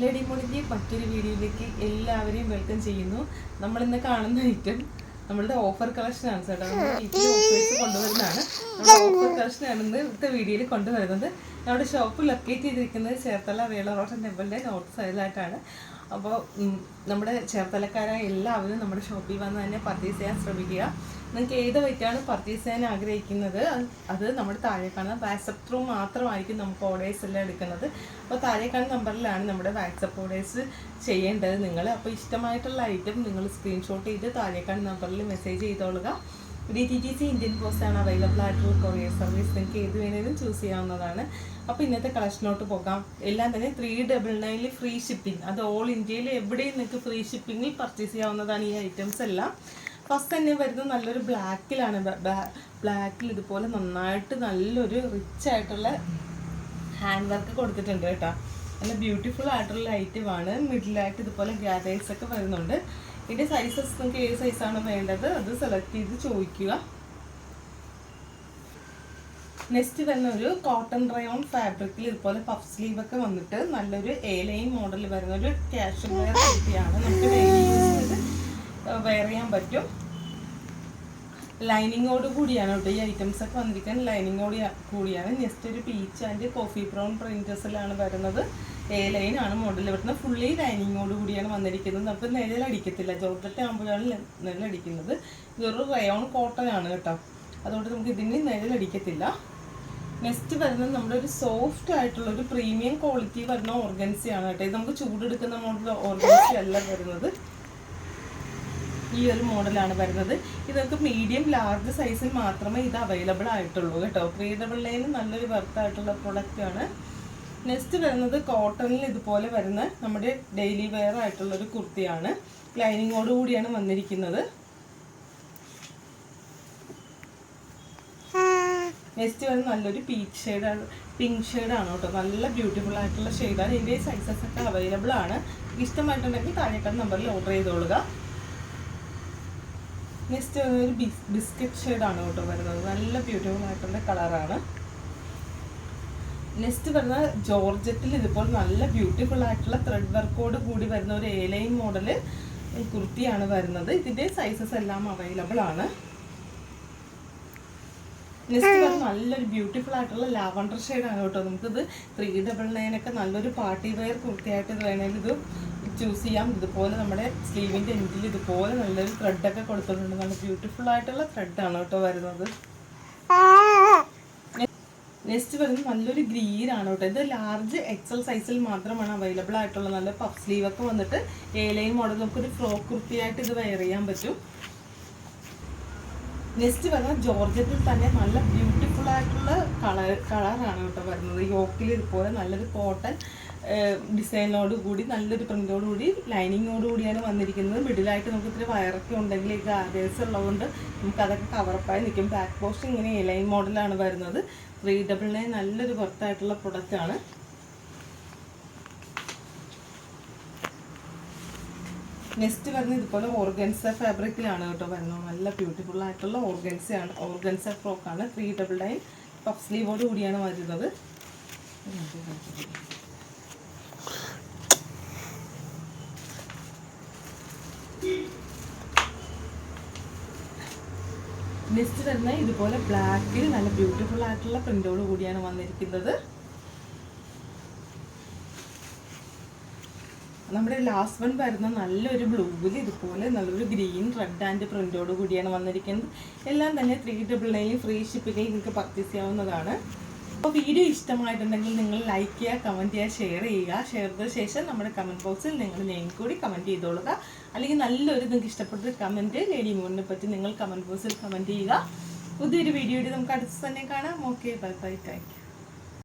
Lady മറ്റൊരു വീഡിയോയിലേക്ക് എല്ലാവരെയും വെൽക്കം ചെയ്യുന്നു. നമ്മൾ ഇന്ന് കാണുന്ന ഐറ്റം നമ്മളുടെ ഓഫർ കളക്ഷൻ ആണ് വീട്ടിൽ ഓഫേഴ്സ് കൊണ്ടുവരുന്നതാണ്. നമ്മുടെ ഓഫർ കളക്ഷൻ ആണ് ഇന്ന് ഇന്നത്തെ വീഡിയോയിൽ കൊണ്ടുവരുന്നത്. നമ്മുടെ ഷോപ്പ് ലൊക്കേറ്റ് ചെയ്തിരിക്കുന്നത് ചേർത്തല വേളറോട്ടൻ ടെമ്പിളിന്റെ നോർത്ത് സൈഡിലായിട്ടാണ് അപ്പോൾ നമ്മുടെ ചേർത്തലക്കാരായ എല്ലാവരും നമ്മുടെ ഷോപ്പിൽ വന്ന് തന്നെ പർച്ചേസ് ചെയ്യാൻ ശ്രമിക്കുക. നിങ്ങൾക്ക് ഏത് വെറ്റാണ് പർച്ചേസ് ചെയ്യാൻ ആഗ്രഹിക്കുന്നത്? അത് നമ്മുടെ താഴെ കാണുന്ന വാട്സപ്പ് ത്രൂ മാത്രമായിരിക്കും നമുക്ക് ഓർഡേഴ്സ് എല്ലാം എടുക്കുന്നത്. അപ്പോൾ താഴെ കാണുന്ന നമ്പറിലാണ് നമ്മുടെ വാട്സപ്പ് ഓർഡേഴ്സ് ചെയ്യേണ്ടത് നിങ്ങൾ. അപ്പോൾ ഇഷ്ടമായിട്ടുള്ള ഐറ്റം നിങ്ങൾ സ്ക്രീൻഷോട്ട് ചെയ്ത് താഴെ കാണുന്ന നമ്പറിൽ message ചെയ്തോളുക. D T T C Indian post ആണ് അവൈലബിൾ ആയിട്ടുള്ള കൊറിയർ സർവീസ് നിങ്ങൾക്ക് ഏത് വേണേലും ചൂസ് ചെയ്യാവുന്നതാണ്. അപ്പോൾ ഇന്നത്തെ കളക്ഷനോട്ട് പോകാം. എല്ലാം തന്നെ ത്രീ ഡബിൾ നയനിൽ ഫ്രീ ഷിപ്പിംഗ് അത് ഓൾ ഇന്ത്യയിൽ എവിടെയും നിങ്ങൾക്ക് ഫ്രീ ഷിപ്പിംഗിൽ പർച്ചേസ് ചെയ്യാവുന്നതാണ് ഈ ഐറ്റംസ് എല്ലാം. ഫസ്റ്റ് തന്നെ വരുന്നത് നല്ലൊരു ബ്ലാക്കിലാണ് ബ്ലാക്കിൽ ഇതുപോലെ നന്നായിട്ട് നല്ലൊരു റിച്ച് ആയിട്ടുള്ള ഹാൻഡ് വർക്ക് കൊടുത്തിട്ടുണ്ട് കേട്ടോ. നല്ല ബ്യൂട്ടിഫുൾ ആയിട്ടുള്ള ഐറ്റമാണ് മിഡിലായിട്ട് ഇതുപോലെ ഗ്യാദേഴ്സ് ഒക്കെ വരുന്നുണ്ട്. ഇതിന്റെ സൈസസ് നിങ്ങൾക്ക് ഏത് സൈസാണ് വേണ്ടത് അത് സെലക്ട് ചെയ്ത് ചോദിക്കുക. നെക്സ്റ്റ് വരുന്ന ഒരു കോട്ടൺ റയോൺ ഫാബ്രിക്കിൽ ഇതുപോലെ പഫ് സ്ലീവ് ഒക്കെ വന്നിട്ട് നല്ലൊരു എ ലൈൻ മോഡൽ വരുന്ന ഒരു ക്യാഷ് വെയർ കുർത്തിയാണ് നമുക്ക് വെയർ ചെയ്യാൻ പറ്റും. ലൈനിങ്ങോട് കൂടിയാണ് കേട്ടോ ഈ ഐറ്റംസ് ഒക്കെ വന്നിരിക്കാൻ ലൈനിങ്ങോട് കൂടിയാണ്. ജസ്റ്റ് ഒരു പീച്ച് ആൻഡ് കോഫി ബ്രൗൺ പ്രിന്റസിലാണ് വരുന്നത്. എ ലൈൻ ആണ് മോഡൽ വരുന്നത് ഫുള്ളി ലൈനിങ്ങോട് കൂടിയാണ് വന്നിരിക്കുന്നത്. അപ്പം നിഴലടിക്കത്തില്ല ജോർജറ്റ് ആകുമ്പോഴാണ് നിഴലടിക്കുന്നത് ഇതൊരു റയോൺ കോട്ടൺ ആണ് കേട്ടോ. അതുകൊണ്ട് നമുക്ക് ഇതിന് നിഴലടിക്കത്തില്ല നെക്സ്റ്റ് വരുന്നത് നമ്മുടെ ഒരു സോഫ്റ്റ് ആയിട്ടുള്ള ഒരു പ്രീമിയം ക്വാളിറ്റി വരുന്ന ഓർഗൻസി ആണ് കേട്ടോ. ഇത് നമുക്ക് ചൂടെടുക്കുന്ന മോഡൽ ഓർഗൻസി അല്ല വരുന്നത്. ഈ ഒരു മോഡലാണ് വരുന്നത്. ഇതൊക്കെ മീഡിയം ലാർജ് സൈസിൽ മാത്രമേ ഇത് അവൈലബിൾ ആയിട്ടുള്ളൂ കേട്ടോ. ത്രീ ഡബിൾ നയൻ നല്ലൊരു വർത്തായിട്ടുള്ള ആയിട്ടുള്ള പ്രൊഡക്റ്റ് ആണ്. നെക്സ്റ്റ് വരുന്നത് കോട്ടണിൽ ഇതുപോലെ വരുന്ന നമ്മുടെ ഡെയിലി വെയർ ആയിട്ടുള്ള ഒരു കുർത്തിയാണ്. ലൈനിങ്ങോട് കൂടിയാണ് വന്നിരിക്കുന്നത്. നെക്സ്റ്റ് വരുന്ന നല്ലൊരു പീച്ച് ഷെയ്ഡാണ് പിങ്ക് ഷെയ്ഡാണ് കേട്ടോ. നല്ല ബ്യൂട്ടിഫുൾ ആയിട്ടുള്ള ഷെയ്ഡാണ് ഇതേ സൈസസ് ഒക്കെ അവൈലബിൾ ആണ്. ഇഷ്ടമായിട്ടുണ്ടെങ്കിൽ താഴേക്കാട് നമ്പറിൽ ഓർഡർ ചെയ്തോളുക. നെക്സ്റ്റ് ഒരു ബിസ്ക്കറ്റ് ഷെയ്ഡാണ് കേട്ടോ വരുന്നത്. നല്ല ബ്യൂട്ടിഫുൾ ആയിട്ടുള്ള കളറാണ് നെക്സ്റ്റ് വരുന്ന ജോർജറ്റിൽ ഇതുപോലെ നല്ല ബ്യൂട്ടിഫുൾ ആയിട്ടുള്ള ത്രെഡ് വർക്കോട് കൂടി വരുന്ന ഒരു എ ലൈൻ മോഡൽ കുർത്തിയാണ് വരുന്നത്. ഇതിന്റെ സൈസസ് എല്ലാം അവൈലബിൾ ആണ്. നെക്സ്റ്റ് വരുന്ന നല്ലൊരു ബ്യൂട്ടിഫുൾ ആയിട്ടുള്ള ലാവണ്ടർ ഷെയ്ഡാണ് കേട്ടോ. നമുക്കിത് ത്രീ ഡബിൾ നയൻ ഒക്കെ നല്ലൊരു പാർട്ടി വെയർ കുർത്തിയായിട്ട് വേണമെങ്കിൽ ഇത് ചൂസ് ചെയ്യാം. ഇതുപോലെ നമ്മുടെ സ്ലീവിന്റെ എൻഡിൽ ഇതുപോലെ നല്ലൊരു ത്രെഡൊക്കെ കൊടുത്തിട്ടുണ്ട്. നല്ല ബ്യൂട്ടിഫുൾ ആയിട്ടുള്ള ത്രെഡാണ് കേട്ടോ വരുന്നത്. നെക്സ്റ്റ് വരുന്നത് നല്ലൊരു ഗ്രീനാണ് കേട്ടോ. ഇത് ലാർജ് എക്സൽ സൈസിൽ മാത്രമാണ് അവൈലബിൾ ആയിട്ടുള്ള നല്ല പഫ് സ്ലീവ് ഒക്കെ വന്നിട്ട് ലൈൻ മോഡൽ നമുക്കൊരു ഫ്രോക്ക് കുർത്തിയായിട്ട് ഇത് വെയർ ചെയ്യാൻ പറ്റും. നെക്സ്റ്റ് വരുന്നത് ജോർജറ്റിൽ തന്നെ നല്ല ബ്യൂട്ടിഫുൾ ആയിട്ടുള്ള കളർ കളറാണ് കേട്ടോ വരുന്നത്. യോക്കിൽ ഇതുപോലെ നല്ലൊരു കോട്ടൺ ഡിസൈനോട് കൂടി നല്ലൊരു പ്രിന്റോട് കൂടി ലൈനിങ്ങോട് കൂടിയാണ് വന്നിരിക്കുന്നത്. മിഡിലായിട്ട് നമുക്ക് ഇത്തിരി വയറൊക്കെ ഉണ്ടെങ്കിൽ ഈ ഗാർഡേഴ്സ് ഉള്ളതുകൊണ്ട് നമുക്ക് അതൊക്കെ കവറപ്പായി നിൽക്കും. ബാക്ക് പോസ്റ്റ് ഇങ്ങനെ ലൈൻ മോഡലാണ് വരുന്നത്. ത്രീ ഡബിൾ നയൻ നല്ലൊരു പുറത്തായിട്ടുള്ള പ്രൊഡക്റ്റാണ് നെക്സ്റ്റ് വരുന്നത് ഇതുപോലെ ഓർഗൻസ ഫാബ്രിക്കിലാണ് കേട്ടോ വരുന്നത്. നല്ല ബ്യൂട്ടിഫുൾ ആയിട്ടുള്ള ഓർഗൻസയാണ്. ഓർഗൻസ ഫ്രോക്കാണ്. ത്രീ ഡബിൾ നയൻ പഫ് സ്ലീവോട് കൂടിയാണ് വരുന്നത്. നെക്സ്റ്റ് വരുന്ന ഇതുപോലെ ബ്ലാക്കിൽ നല്ല ബ്യൂട്ടിഫുൾ ആയിട്ടുള്ള പ്രിന്റോട് കൂടിയാണ് വന്നിരിക്കുന്നത്. നമ്മുടെ ലാസ്റ്റ് വൺ വരുന്ന നല്ലൊരു ബ്ലൂവിൽ ഇതുപോലെ നല്ലൊരു ഗ്രീൻ റെഡ് ആൻഡ് പ്രിന്റോട് കൂടിയാണ് വന്നിരിക്കുന്നത്. എല്ലാം തന്നെ ത്രീ ഡബിൾ നയൻ ഫ്രീ ഷിപ്പിംഗിൽ നിങ്ങൾക്ക് പർച്ചേസ് ചെയ്യാവുന്നതാണ്. അപ്പോൾ വീഡിയോ ഇഷ്ടമായിട്ടുണ്ടെങ്കിൽ നിങ്ങൾ ലൈക്ക് ചെയ്യുക കമന്റ് ചെയ്യുക ഷെയർ ചെയ്യുക. ഷെയർ ചെയ്ത ശേഷം നമ്മുടെ കമന്റ് ബോക്സിൽ നിങ്ങൾ നെയിം കൂടി കമന്റ് ചെയ്തോളുക. അല്ലെങ്കിൽ നല്ലൊരു നിങ്ങൾക്ക് ഇഷ്ടപ്പെട്ട കമന്റ് ലേഡി മൂണിനെ പറ്റി നിങ്ങൾ കമന്റ് ബോക്സിൽ കമന്റ് ചെയ്യുക. പുതിയൊരു വീഡിയോയിൽ നമുക്ക് അടുത്ത് തന്നെ കാണാം. Okay bye bye thank